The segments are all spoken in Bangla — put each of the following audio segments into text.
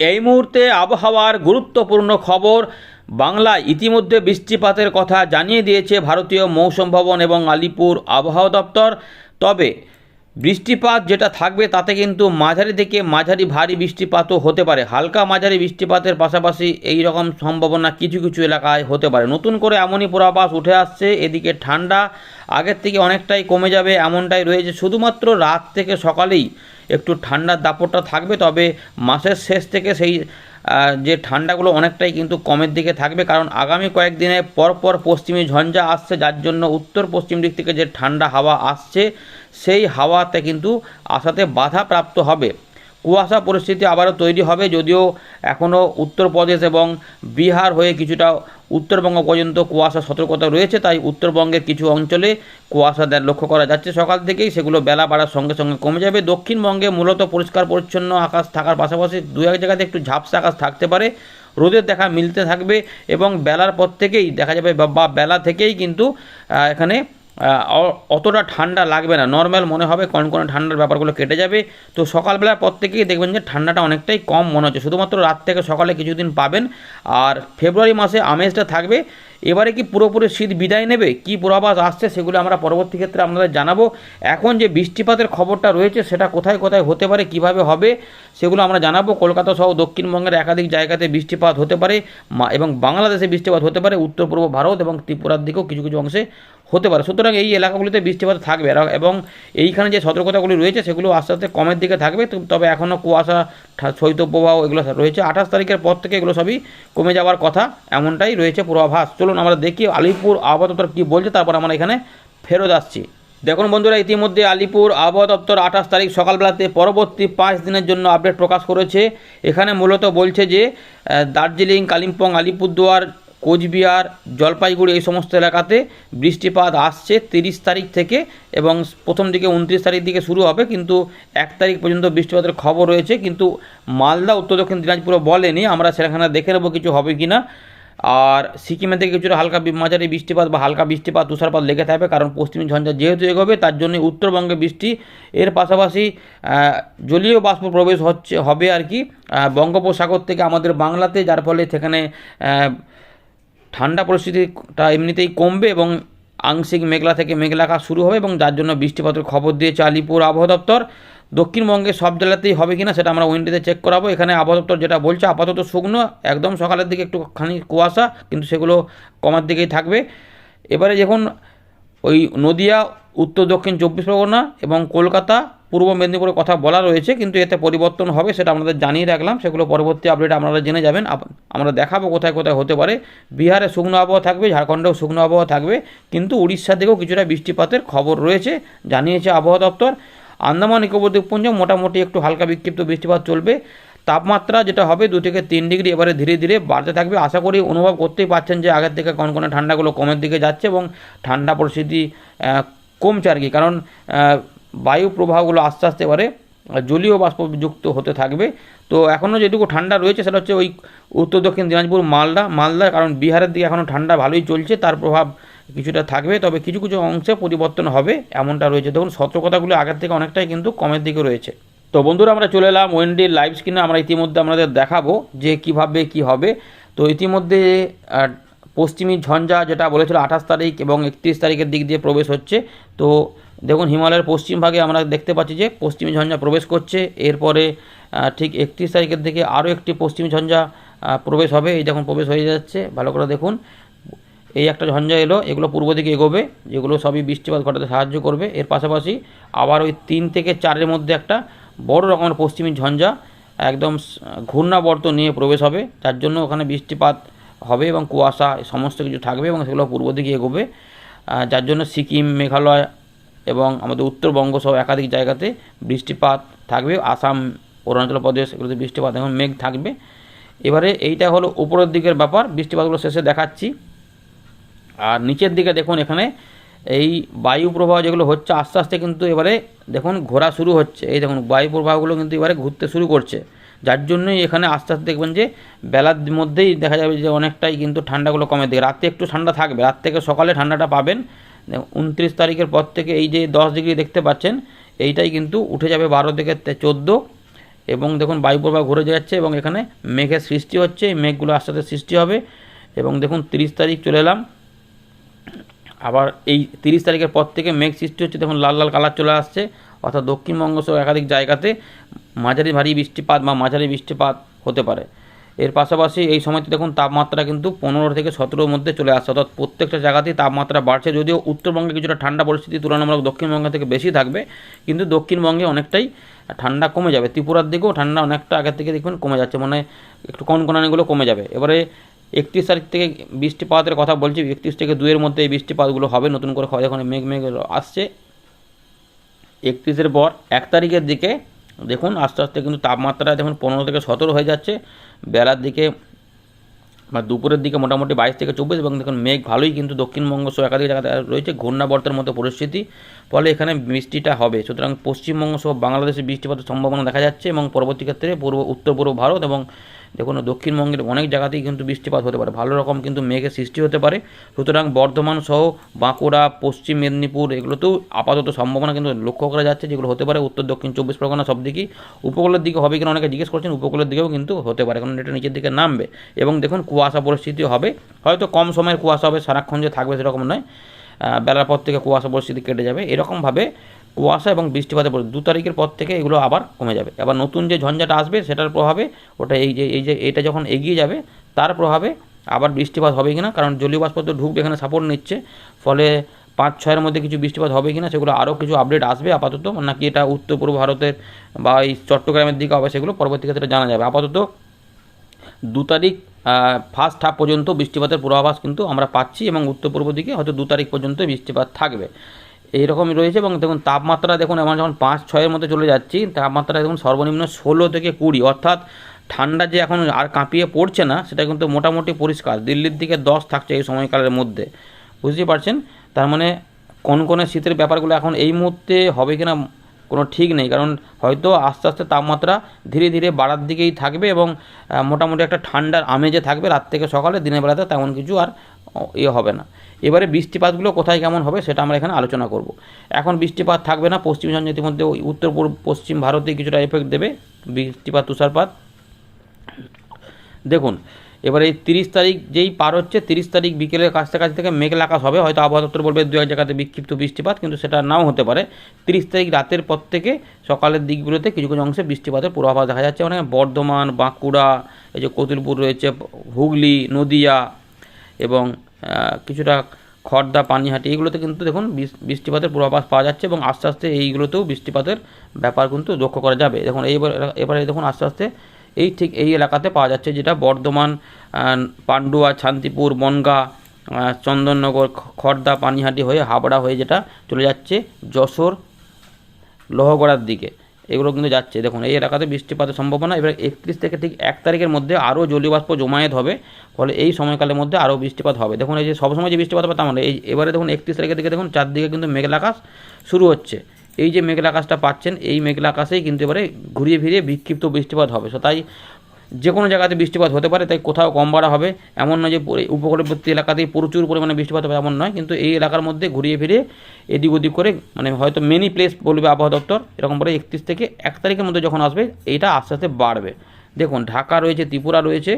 এই মুহূর্তে আবহাওয়ার গুরুত্বপূর্ণ খবর, বাংলা ইতিমধ্যে বৃষ্টিপাতের কথা জানিয়ে দিয়েছে ভারতীয় মৌসম ভবন এবং আলিপুর আবহাওয়া দপ্তর। তবে বৃষ্টিপাত যেটা থাকবে তাতে কিন্তু মাঝারি থেকে মাঝারি ভারী বৃষ্টিপাতও হতে পারে। হালকা মাঝারি বৃষ্টিপাতের পাশাপাশি এই রকম সম্ভাবনা কিছু কিছু এলাকায় হতে পারে। নতুন করে এমনই পূর্বাভাস উঠে আসছে, এদিকে ঠান্ডা আগের থেকে অনেকটাই কমে যাবে এমনটাই রয়েছে। শুধুমাত্র রাত থেকে সকালেই একটু ঠান্ডার দাপটটা থাকবে, তবে মাসের শেষ থেকে সেই যে ঠান্ডাগুলো অনেকটাই কিন্তু কমের দিকে থাকবে। কারণ আগামী কয়েকদিনে পরপর পশ্চিমী ঝঞ্ঝা আসছে, যার জন্য উত্তর পশ্চিম দিক থেকে যে ঠান্ডা হাওয়া আসছে সেই হাওয়াতে কিন্তু আসাতে বাধা প্রাপ্ত হবে। কুয়াশা পরিস্থিতি আবারও তৈরি হবে যদিও এখনও উত্তরপ্রদেশ এবং বিহার হয়ে কিছুটা উত্তরবঙ্গ পর্যন্ত কুয়াশা সতর্কতা রয়েছে, তাই উত্তরবঙ্গের কিছু অঞ্চলে কুয়াশা লক্ষ্য করা যাচ্ছে। সকাল থেকেই সেগুলো বেলা বাড়ার সঙ্গে সঙ্গে কমে যাবে। দক্ষিণবঙ্গে মূলত পরিষ্কার পরিচ্ছন্ন আকাশ থাকার পাশাপাশি দু এক জায়গাতে একটু ঝাপসা আকাশ থাকতে পারে। রোদের দেখা মিলতে থাকবে এবং বেলার পর থেকেই দেখা যাবে বা- বেলা থেকেই কিন্তু এখানে অতটা ঠান্ডা লাগবে না। নর্মাল মনে হবে, কনকনে ঠান্ডার ব্যাপারগুলো কেটে যাবে। তো সকালবেলার পর থেকেই দেখবেন যে ঠান্ডাটা অনেকটাই কম মনে হচ্ছে। শুধুমাত্র রাত থেকে সকালে কিছুদিন পাবেন। আর ফেব্রুয়ারি মাসে আমেজটা থাকবে। এবারে কি পুরোপুরি শীত বিদায় নেবে? কি পূর্বাভাস আসছে সেগুলো আমরা পরবর্তী ক্ষেত্রে আপনাদের জানাব। এখন যে বৃষ্টিপাতের খবরটা রয়েছে, সেটা কোথায় কোথায় হতে পারে, কীভাবে হবে, সেগুলো আমরা জানাব। কলকাতা সহ দক্ষিণবঙ্গের একাধিক জায়গাতে বৃষ্টিপাত হতে পারে। এবং বাংলাদেশে বৃষ্টিপাত হতে পারে। উত্তর পূর্ব ভারত এবং ত্রিপুরার দিকেও কিছু কিছু অংশে হতে পারে। সুতরাং এই এলাকাগুলিতে বৃষ্টিপাত থাকবে এবং এইখানে যে সতর্কতাগুলি রয়েছে সেগুলো আস্তে আস্তে কমের দিকে থাকবে। তবে এখনও কুয়াশা শৈত্যপ্রবাহ এগুলো রয়েছে। আঠাশ তারিখের পর থেকে এগুলো সবই কমে যাওয়ার কথা এমনটাই রয়েছে পূর্বাভাস। চলুন আমরা দেখি আলিপুর আবহাওয়া দপ্তর কী বলছে, তারপর আমরা এখানে ফেরত আসছি। দেখুন বন্ধুরা, ইতিমধ্যে আলিপুর আবহাওয়া দপ্তর আঠাশ তারিখ সকালবেলাতে পরবর্তী পাঁচ দিনের জন্য আপডেট প্রকাশ করেছে। এখানে মূলত বলছে যে দার্জিলিং, কালিম্পং, আলিপুরদুয়ার কোচবিহার, জলপাইগুড়ি এই সমস্ত এলাকাতে বৃষ্টিপাত আসছে তিরিশ তারিখ থেকে এবং প্রথম দিকে উনত্রিশ তারিখ দিকে শুরু হবে, কিন্তু এক তারিখ পর্যন্ত বৃষ্টিপাতের খবর রয়েছে। কিন্তু মালদা, উত্তর দক্ষিণ দিনাজপুরে বলেনি, আমরা সেখানে দেখে নেব কিছু হবে কি না আর সিকিমের থেকে কিছুটা হালকা মাঝারি বৃষ্টিপাত বা হালকা বৃষ্টিপাত তুষারপাত লেগে থাকবে, কারণ পশ্চিমী ঝঞ্ঝা যেহেতু এগোবে, তার জন্য উত্তরবঙ্গে বৃষ্টি, এর পাশাপাশি জলীয় বাষ্প প্রবেশ হচ্ছে, হবে আর কি। বঙ্গোপসাগর থেকে আমাদের বাংলাতে, যার ফলে সেখানে ঠান্ডা পরিস্থিতিটা এমনিতেই কমবে এবং আংশিক মেঘলা থেকে মেঘলা আকাশ শুরু হবে এবং যার জন্য বৃষ্টিপাতের খবর দিয়েছে আলিপুর আবহাওয়া দপ্তর দক্ষিণবঙ্গে সব জেলাতেই হবে কিনা সেটা আমরা উইন্ডোতে চেক করাবো। এখানে আবহাওয়া দপ্তর যেটা বলছে, আপাতত শুকনো, একদম সকালের দিকে একটুখানি কুয়াশা, কিন্তু সেগুলো কমার দিকেই থাকবে। এবারে যখন ওই নদিয়া, উত্তর, দক্ষিণ, চব্বিশ পরগনা এবং কলকাতা পূর্ব মেদিনীপুরের কথা বলা রয়েছে, কিন্তু এতে পরিবর্তন হবে সেটা আপনাদের জানিয়ে রাখলাম। সেগুলো পরবর্তী আপডেট আপনারা জেনে যাবেন। আমরা দেখাবো কোথায় কোথায় হতে পারে। বিহারে শুকনো আবহাওয়া থাকবে, ঝাড়খণ্ডেও শুকনো আবহাওয়া থাকবে, কিন্তু উড়িষ্যা থেকেও কিছুটা বৃষ্টিপাতের খবর রয়েছে, জানিয়েছে আবহাওয়া দপ্তর। আন্দামান নিকোবর দ্বীপপুঞ্জ মোটামুটি একটু হালকা বিক্ষিপ্ত বৃষ্টিপাত চলবে। তাপমাত্রা যেটা হবে দু থেকে তিন ডিগ্রি, এবারে ধীরে ধীরে বাড়তে থাকবে। আশা করি অনুভব করতেই পারছেন যে আগের থেকে কনকনে ঠান্ডাগুলো কমের দিকে যাচ্ছে এবং ঠান্ডা পরিস্থিতি কমছে আর কি। কারণ বায়ু প্রবাহগুলো আস্তে আস্তে এবারে জলীয় বাষ্পযুক্ত হতে থাকবে। তো এখনও যেটুকু ঠান্ডা রয়েছে, সেটা হচ্ছে ওই উত্তর দক্ষিণ দিনাজপুর, মালদা মালদা কারণ বিহারের দিকে এখনও ঠান্ডা ভালোই চলছে, তার প্রভাব কিছুটা থাকবে, তবে কিছু কিছু অংশে পরিবর্তন হবে, এমনটা রয়েছে। দেখুন, সতর্কতাগুলো আগের থেকে অনেকটাই কিন্তু কমের দিকে রয়েছে। তো বন্ধুরা, আমরা চলে এলাম ওয়েন্ডির লাইভ স্ক্রিনে, আমরা ইতিমধ্যে আমাদের দেখাবো যে কীভাবে কি হবে। তো ইতিমধ্যে পশ্চিমী ঝঞ্ঝা যেটা বলেছিল আঠাশ তারিখ এবং একত্রিশ তারিখের দিক দিয়ে প্রবেশ হচ্ছে। তো দেখুন, হিমালয়ের পশ্চিম ভাগে আমরা দেখতে পাচ্ছি যে পশ্চিমী ঝঞ্ঝা প্রবেশ করছে। এরপরে ঠিক একত্রিশ তারিখের দিকে আরও একটি পশ্চিমী ঝঞ্ঝা প্রবেশ হবে। এই যখন প্রবেশ হয়ে যাচ্ছে, ভালো করে দেখুন, এই একটা ঝঞ্ঝা এলো, এগুলো পূর্ব দিকে এগোবে, যেগুলো সবই বৃষ্টিপাত ঘটাতে সাহায্য করবে। এর পাশাপাশি আবার ওই তিন থেকে চারের মধ্যে একটা বড় রকমের পশ্চিমী ঝঞ্ঝা, একদম ঘূর্ণাবর্ত নিয়ে প্রবেশ হবে। যার জন্য ওখানে বৃষ্টিপাত হবে এবং কুয়াশা সমস্ত কিছু থাকবে এবং সেগুলো পূর্ব দিকে এগোবে। যার জন্য সিকিম, মেঘালয় এবং আমাদের উত্তরবঙ্গ সহ একাধিক জায়গাতে বৃষ্টিপাত থাকবে। আসাম, অরুণাচল প্রদেশ এগুলোতে বৃষ্টিপাত এবং মেঘ থাকবে। এবারে এইটা হলো উপরের দিকের ব্যাপার। বৃষ্টিপাতগুলো শেষে দেখাচ্ছি। আর নিচের দিকে দেখুন এখানে এই বায়ু প্রবাহ যেগুলো হচ্ছে, আস্তে আস্তে কিন্তু এবারে দেখুন ঘোরা শুরু হচ্ছে। এই দেখুন বায়ু প্রবাহগুলো কিন্তু এবারে ঘুরতে শুরু করছে। যার জন্যই এখানে আস্তে আস্তে দেখবেন যে বেলার মধ্যেই দেখা যাবে যে অনেকটাই কিন্তু ঠান্ডাগুলো কমে দিকে রাতে একটু ঠান্ডা থাকবে। রাত থেকে সকালে ঠান্ডাটা পাবেন। উনত্রিশ তারিখের পর থেকে এই যে দশ ডিগ্রি দেখতে পাচ্ছেন, এইটাই কিন্তু উঠে যাবে বারো থেকে চোদ্দ। এবং দেখুন বায়ুপ্রবাহ ঘুরে যাচ্ছে এবং এখানে মেঘের সৃষ্টি হচ্ছে। এই মেঘগুলো আস্তে আস্তে সৃষ্টি হবে। এবং দেখুন তিরিশ তারিখ চলে এলাম। আবার এই তিরিশ তারিখের পর থেকে মেঘ সৃষ্টি হচ্ছে। দেখুন লাল লাল কালার চলে আসছে। অর্থাৎ দক্ষিণবঙ্গ সহ একাধিক জায়গাতে মাঝারি ভারী বৃষ্টিপাত বা মাঝারি বৃষ্টিপাত হতে পারে। এর পাশাপাশি এই সময়তে দেখুন, তাপমাত্রা কিন্তু পনেরো থেকে সতেরোর মধ্যে চলে আসছে। অর্থাৎ প্রত্যেকটা জায়গাতেই তাপমাত্রা বাড়ছে। যদিও উত্তরবঙ্গে কিছুটা ঠান্ডা পরিস্থিতি তুলনামূলক দক্ষিণবঙ্গ থেকে বেশি থাকবে, কিন্তু দক্ষিণবঙ্গে অনেকটাই ঠান্ডা কমে যাবে। ত্রিপুরার দিকেও ঠান্ডা অনেকটা আগের থেকে দেখবেন কমে যাচ্ছে মানে একটু কনকনানিগুলো কমে যাবে। এবারে একত্রিশ তারিখ থেকে বৃষ্টিপাতের কথা বলছি, একত্রিশ থেকে দুয়ের মধ্যে এই বৃষ্টিপাতগুলো হবে। নতুন করে যখন মেঘ মেঘ আসছে, একত্রিশের পর এক তারিখের দিকে দেখুন, আস্তে আস্তে কিন্তু তাপমাত্রা দেখুন পনেরো থেকে সতেরো হয়ে যাচ্ছে। বেলার দিকে বা দুপুরের দিকে মোটামুটি বাইশ থেকে চব্বিশ এবং দেখুন মেঘ ভালোই কিন্তু দক্ষিণবঙ্গ সহ একাধিক জায়গাতে রয়েছে, ঘূর্ণাবর্তের মতো পরিস্থিতি। ফলে এখানে বৃষ্টিটা হবে। সুতরাং পশ্চিমবঙ্গ সহ বাংলাদেশে বৃষ্টিপাতের সম্ভাবনা দেখা যাচ্ছে এবং পরবর্তী ক্ষেত্রে পূর্ব উত্তর পূর্ব ভারত এবং দেখুন, দক্ষিণবঙ্গের অনেক জায়গাতেই কিন্তু বৃষ্টিপাত হতে পারে। ভালো রকম কিন্তু মেঘের সৃষ্টি হতে পারে। সুতরাং বর্ধমান সহ বাঁকুড়া, পশ্চিম মেদিনীপুর এগুলোতেও আপাতত সম্ভাবনা কিন্তু লক্ষ্য করা যাচ্ছে যেগুলো হতে পারে। উত্তর, দক্ষিণ, চব্বিশ পরগনা সব দিকেই উপকূলের দিকে হবে কিনা অনেকে জিজ্ঞেস করছেন, উপকূলের দিকেও কিন্তু হতে পারে, কারণ এটা নিচের দিকে নামবে। এবং দেখুন, কুয়াশা পরিস্থিতি হবে। হয়তো কম সময়ের কুয়াশা হবে, সারাক্ষণ যে থাকবে সেরকম নয়। বেলার পর থেকে কুয়াশা পরিস্থিতি কেটে যাবে। এরকমভাবে কুয়াশা এবং বৃষ্টিপাতের পর দু তারিখের পর থেকে এগুলো আবার কমে যাবে। আবার নতুন যে ঝঞ্ঝাটা আসবে, সেটার প্রভাবে ওটা এই যে এই যে, এটা যখন এগিয়ে যাবে, তার প্রভাবে আবার বৃষ্টিপাত হবে কিনা, কারণ জলীয় বাষ্প তো ঢুকবে এখানে সাপোর্ট নিচ্ছে, ফলে পাঁচ, ছয়ের মধ্যে কিছু বৃষ্টিপাত হবে কিনা, সেগুলো আরও কিছু আপডেট আসবে আপাতত, নাকি এটা উত্তর পূর্ব ভারতের বা এই চট্টগ্রামের দিকে হবে সেগুলো পরবর্তী ক্ষেত্রে জানা যাবে। আপাতত দু তারিখ ফার্স্ট হাফ পর্যন্ত বৃষ্টিপাতের পূর্বাভাস কিন্তু আমরা পাচ্ছি এবং উত্তর পূর্ব দিকে হয়তো দু তারিখ পর্যন্ত বৃষ্টিপাত থাকবে। এইরকমই রয়েছে এবং দেখুন তাপমাত্রা দেখুন আমরা যখন পাঁচ ছয়ের মধ্যে চলে যাচ্ছি, তাপমাত্রা দেখুন সর্বনিম্ন ষোলো থেকে কুড়ি, অর্থাৎ ঠান্ডা যে এখন আর কাঁপিয়ে পড়ছে না, সেটা কিন্তু মোটামুটি পরিষ্কার। দিল্লির দিকে দশ থাকছে এই সময়কালের মধ্যে। বুঝতে পারছেন? তার মানে কোন কোন শীতের ব্যাপারগুলো এখন এই মুহূর্তে হবে কিনা কোনো ঠিক নেই, কারণ হয়তো আস্তে আস্তে তাপমাত্রা ধীরে ধীরে বাড়ার দিকেই থাকবে এবং মোটামুটি একটা ঠান্ডার আমেজে থাকবে রাত থেকে সকালে, দিনের বেলাতে তেমন কিছু আর ইয়ে হবে না। এবারে বৃষ্টিপাতগুলো কোথায় কেমন হবে সেটা আমরা এখানে আলোচনা করব। এখন বৃষ্টিপাত থাকবে না, পশ্চিম ঝঞ্ঝা ইতিমধ্যে উত্তর পূর্ব, পশ্চিম ভারতে কিছুটা এফেক্ট দেবে বৃষ্টিপাত, তুষারপাত। দেখুন, এবার এই তিরিশ তারিখ যেই পার হচ্ছে, তিরিশ তারিখ বিকেলের কাছাকাছি থেকে মেঘলা আকাশ হবে। হয়তো আবহাওয়া দপ্তর বলবে দু এক জায়গাতে বিক্ষিপ্ত বৃষ্টিপাত, কিন্তু সেটা নাও হতে পারে। তিরিশ তারিখ রাতের পর থেকে সকালের দিকগুলোতে কিছু কিছু অংশে বৃষ্টিপাতের পূর্বাভাস দেখা যাচ্ছে। মানে বর্ধমান, বাঁকুড়া, এই যে কতুলপুর রয়েছে, হুগলি, নদিয়া এবং কিছুটা খড়দা পানিহাটি এইগুলোতে কিন্তু দেখুন বৃষ- বৃষ্টিপাতের পূর্বাভাস পাওয়া যাচ্ছে এবং আস্তে আস্তে এইগুলোতেও বৃষ্টিপাতের ব্যাপার কিন্তু লক্ষ্য করা যাবে। দেখুন, এইবার এবারে দেখুন আস্তে আস্তে এই ঠিক এই এলাকাতে পাওয়া যাচ্ছে যেটা বর্ধমান পান্ডুয়া, শান্তিপুর, বনগাঁ চন্দননগর খড়দা পানিহাটি হয়ে হাবড়া হয়ে যেটা চলে যাচ্ছে যশোর, লোহগড়ার দিকে। এগুলো কিন্তু যাচ্ছে। দেখুন, এই এলাকাতে বৃষ্টিপাতের সম্ভাবনা, এবার একত্রিশ থেকে ঠিক এক তারিখের মধ্যে আরও জলীয়বাষ্প জমায়েত হবে, ফলে এই সময়কালের মধ্যে আরও বৃষ্টিপাত হবে। দেখুন, এই যে সবসময় যে বৃষ্টিপাত হবে তেমন মানে এই এবারে দেখুন, একত্রিশ তারিখের দিকে দেখুন, চারদিকে কিন্তু মেঘলা আকাশ শুরু হচ্ছে। এই যে মেঘলা আকাশটা পাচ্ছেন, এই মেঘলা আকাশেই কিন্তু এবারে ঘুরিয়ে ফিরিয়ে বিক্ষিপ্ত বৃষ্টিপাত হবে। সো তাই যে কোনো জায়গাতে বৃষ্টিপাত হতে পারে, তাই কোথাও কম বাড়া হবে। এমন নয় যে উপকূলবর্তী এলাকাতেই প্রচুর পরিমাণে বৃষ্টিপাত হবে, এমন নয়। কিন্তু এই এলাকার মধ্যে ঘুরিয়ে ফিরিয়ে এদিক ওদিক করে মানে হয়তো মেনি প্লেস বলবে আবহাওয়া দপ্তর, এরকম করে একত্রিশ থেকে এক তারিখের মধ্যে যখন আসবে, এইটা আস্তে আস্তে বাড়বে। দেখুন, ঢাকা রয়েছে, ত্রিপুরা রয়েছে,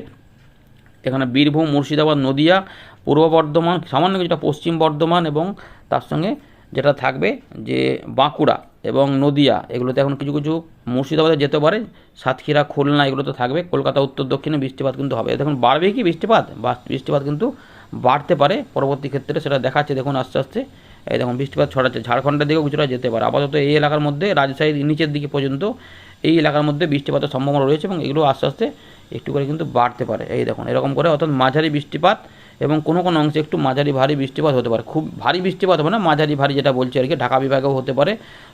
এখানে বীরভূম, মুর্শিদাবাদ, নদিয়া, পূর্ব বর্ধমান, সামান্য কিছুটা পশ্চিম বর্ধমান এবং তার সঙ্গে যেটা থাকবে যে বাঁকুড়া। এবং নদিয়া, এগুলোতে এখন কিছু কিছু মুর্শিদাবাদে যেতে পারে, সাতক্ষীরা, খুলনা এগুলো তো থাকবে, কলকাতা, উত্তর, দক্ষিণে বৃষ্টিপাত কিন্তু হবে। দেখুন, বাড়বে কি বৃষ্টিপাত? বৃষ্টিপাত কিন্তু বাড়তে পারে, পরবর্তী ক্ষেত্রে সেটা দেখাচ্ছে, দেখুন আস্তে আস্তে। এই দেখুন, বৃষ্টিপাত ছড়াচ্ছে, ঝাড়খণ্ডের দিকেও কিছুটা যেতে পারে। আপাতত এই এলাকার মধ্যে, রাজশাহীর নিচের দিকে পর্যন্ত এই এলাকার মধ্যে বৃষ্টিপাতের সম্ভাবনা রয়েছে এবং এগুলো আস্তে আস্তে একটু করে কিন্তু বাড়তে পারে। এই দেখুন, এরকম করে অর্থাৎ মাঝারি বৃষ্টিপাত এবং কোনো কোনো অংশে একটু মাঝারি ভারী বৃষ্টিপাত হতে পারে। খুব ভারী বৃষ্টিপাত হবে না, মাঝারি ভারী যেটা বলছি আর কি, ঢাকা বিভাগেও হতে পারে।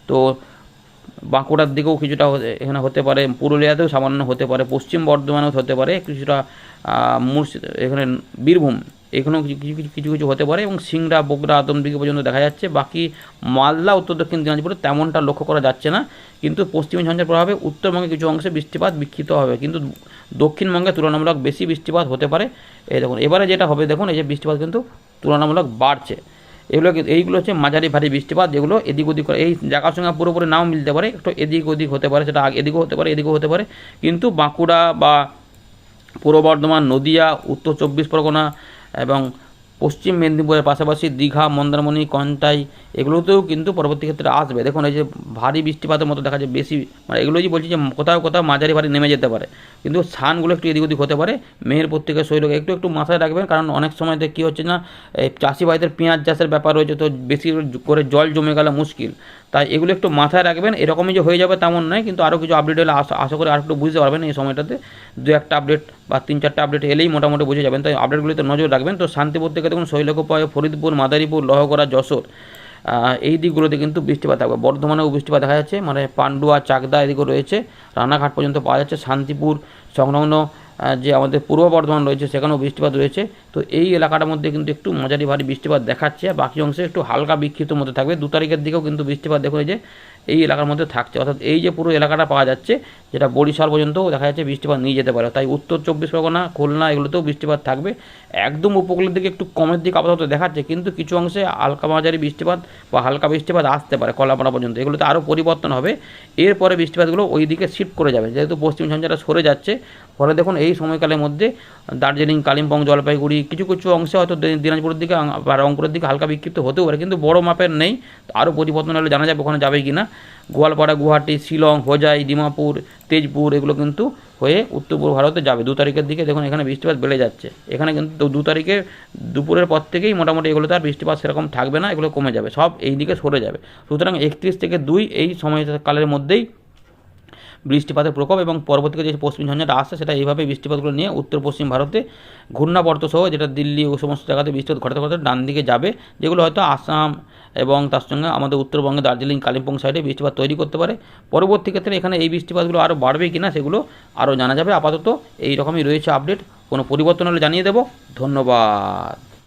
তো বাঁকুড়ার দিকেও কিছুটা এখানে হতে পারে, পুরুলিয়াতেও সামান্য হতে পারে, পশ্চিম বর্ধমানেও হতে পারে, কিছুটা মুর্শিদ, এখানে বীরভূম এখানেও কিছু কিছু কিছু কিছু হতে পারে এবং সিংড়া, বগুড়া, আদমদিঘি পর্যন্ত দেখা যাচ্ছে। বাকি মালদা, উত্তর, দক্ষিণ দিনাজপুরে তেমনটা লক্ষ্য করা যাচ্ছে না। কিন্তু পশ্চিমী ঝঞ্ঝার প্রভাবে উত্তরবঙ্গে কিছু অংশে বৃষ্টিপাত বিক্ষিপ্ত হবে। কিন্তু দক্ষিণবঙ্গে তুলনামূলক বেশি বৃষ্টিপাত হতে পারে। এই দেখুন, এবারে যেটা হবে, দেখুন, এই যে বৃষ্টিপাত কিন্তু তুলনামূলক বাড়ছে। এগুলো এইগুলো হচ্ছে মাঝারি ভারী বৃষ্টিপাত, যেগুলো এদিক ওদিক এই জায়গার সঙ্গে পুরোপুরি নাও মিলতে পারে, একটু এদিক ওদিক হতে পারে, সেটা এদিকেও হতে পারে, এদিকেও হতে পারে। কিন্তু বাঁকুড়া বা পূর্ব বর্ধমান, নদিয়া, উত্তর চব্বিশ পরগনা এবং পশ্চিম মেদিনীপুরের পাশাপাশি দীঘা মন্দারমণি কন্টাই এগুলোতেও কিন্তু পরবর্তী ক্ষেত্রে আসবে। দেখুন, এই যে ভারী বৃষ্টিপাতের মতো দেখা যায়, বেশি মানে এগুলোই যে বলছি যে কোথাও কোথাও মাঝারি ভারী নেমে যেতে পারে। কিন্তু স্থানগুলো একটু এদিক ওদিক হতে পারে। মেহেরপুর থেকে শৈলক একটু একটু মাথায় রাখবেন, কারণ অনেক সময় কী হচ্ছে না, এই চাষি ভাইদের পেঁয়াজ চাষের ব্যাপার রয়েছে, তো বেশি করে জল জমে গেলে মুশকিল। তাই এগুলো একটু মাথায় রাখবেন, এরকমই যে হয়ে যাবে তেমন নয়, কিন্তু আরও কিছু আপডেট হলে আশা আশা করি আর একটু বুঝতে পারবেন এই সময়টাতে। দু একটা আপডেট বা তিন চারটা আপডেট এলেই মোটামুটি বুঝে যাবেন। তাই আপডেটগুলিতে নজর রাখবেন। তো শান্তিপুর থেকে দেখুন শৈলকুপায় ফরিদপুর, মাদারীপুর, লহগড়া, যশোর। এই দিকগুলোতে কিন্তু বৃষ্টিপাত থাকবে। বর্ধমানেও বৃষ্টিপাত দেখা যাচ্ছে মানে পান্ডুয়া, চাকদা এদিকে রয়েছে, রানাঘাট পর্যন্ত পাওয়া যাচ্ছে, শান্তিপুর, সংলগ্ন যে আমাদের পূর্ব বর্ধমান রয়েছে, সেখানেও বৃষ্টিপাত রয়েছে। তো এই এলাকাটার মধ্যে কিন্তু একটু মাঝারি ভারী বৃষ্টিপাত দেখাচ্ছে বাকি অংশে একটু হালকা বিক্ষিপ্ত মতো থাকবে। দু তারিখের দিকেও কিন্তু বৃষ্টিপাত দেখা যে এই এলাকার মধ্যে থাকছে। অর্থাৎ এই যে পুরো এলাকাটা পাওয়া যাচ্ছে, যেটা বরিশাল পর্যন্তও দেখা যাচ্ছে বৃষ্টিপাত নিয়ে যেতে পারে। তাই উত্তর চব্বিশ পরগনা, খুলনা এগুলোতেও বৃষ্টিপাত থাকবে। একদম উপকূলের দিকে একটু কমের দিকে আপাতত দেখাচ্ছে, কিন্তু কিছু অংশে হালকা মাঝারি বৃষ্টিপাত বা হালকা বৃষ্টিপাত আসতে পারে কলাপাড়া পর্যন্ত। এগুলোতে আরও পরিবর্তন হবে। এরপরে বৃষ্টিপাতগুলো ওই দিকে শিফট করে যাবে। যেহেতু পশ্চিম ঝঞ্ঝাটা সরে যাচ্ছে, ফলে দেখুন এই সময়কালের মধ্যে দার্জিলিং, কালিম্পং, জলপাইগুড়ি কিছু কিছু অংশে হয়তো দিনাজপুরের দিকে বা রংপুরের দিকে হালকা বিক্ষিপ্ত হতেও পারে, কিন্তু বড় মাপের নেই। আরও পরিবর্তন হলে জানা যাবে ওখানে যাবে কি না। গোয়ালপাড়া, গুয়াহাটি, শিলং, হোজাই, ডিমাপুর, তেজপুর এগুলো কিন্তু হয়ে উত্তর পূর্ব ভারতে যাবে। দু তারিখের দিকে দেখুন এখানে বৃষ্টিপাত বেড়ে যাচ্ছে। এখানে কিন্তু দু তারিখে দুপুরের পর থেকেই মোটামুটি এগুলো তার বৃষ্টিপাত সেরকম থাকবে না, এগুলো কমে যাবে। সব এই দিকে সরে যাবে। সুতরাং একত্রিশ থেকে দুই এই সময়কালের মধ্যেই বৃষ্টিপাতের প্রকোপ এবং পরবর্তীতে যে পশ্চিম ঝঞ্ঝাটা আসছে, সেটা এইভাবে বৃষ্টিপাতগুলো নিয়ে উত্তর পশ্চিম ভারতে ঘূর্ণাবর্ত সহ যেটা দিল্লি ও সমস্ত জায়গাতে বৃষ্টিপাত ঘটাতে ঘটাতে ডান দিকে যাবে, যেগুলো হয়তো আসাম এবং তার সঙ্গে আমাদের উত্তরবঙ্গে দার্জিলিং, কালিম্পং সাইডে বৃষ্টিপাত তৈরি করতে পারে। পরবর্তী ক্ষেত্রে এখানে এই বৃষ্টিপাতগুলো আরও বাড়বে কি না সেগুলো আরও জানা যাবে। আপাতত এই রকমই রয়েছে আপডেট কোনো পরিবর্তন হলে জানিয়ে দেবো। ধন্যবাদ।